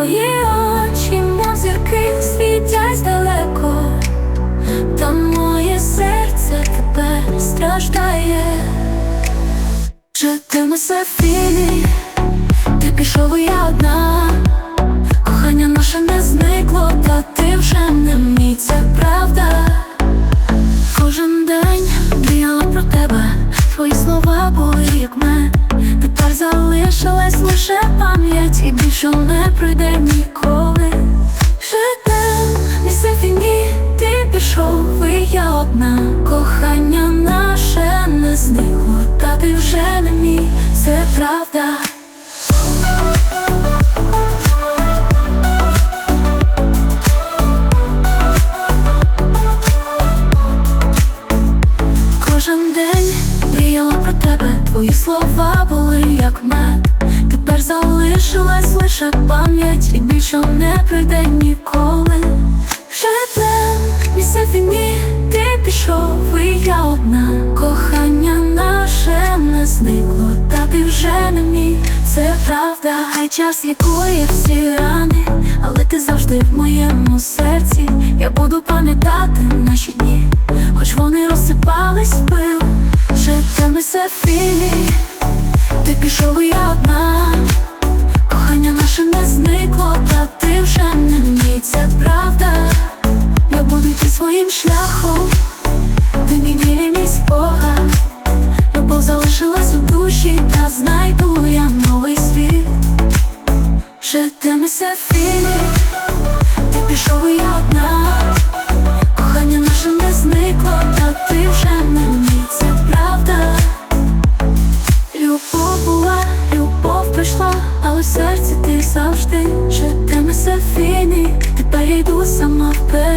Твої очі, мов зірки світять далеко, та моє серце тепер страждає. Чи ти ти пішов і я одна, кохання наше не зникло, та ти вже не мій, правда. Кожен день мріяла про тебе, твої слова були, як ме. Тепер залишилась лише пам'ять і більше пішов, і я одна. Кохання наше не зникло, та ти вже не мій, це правда. Кожен день мріяла про тебе, твої слова були як мед. Тепер залишилась лише пам'ять і більше не прийде ніколи. Житлем місце фіні, ти пішов, і я одна. Кохання наше не зникло, та ти вже не мій, це правда. Хай час лікує всі рани, але ти завжди в моєму серці. Я буду пам'ятати наші дні, хоч вони розсипались пил. Житимися в філі, ти пішов, і своїм шляхом, ти мій вірі мій Любов залишилась у душі, та знайду я новий світ. Вже темися філі, ти пішов і я одна, кохання наше не зникло, та ти вже не мій, це правда. Любов була, любов прийшла, але в серці ти завжди, Ще темися фіні, тепер я йду сама вперед.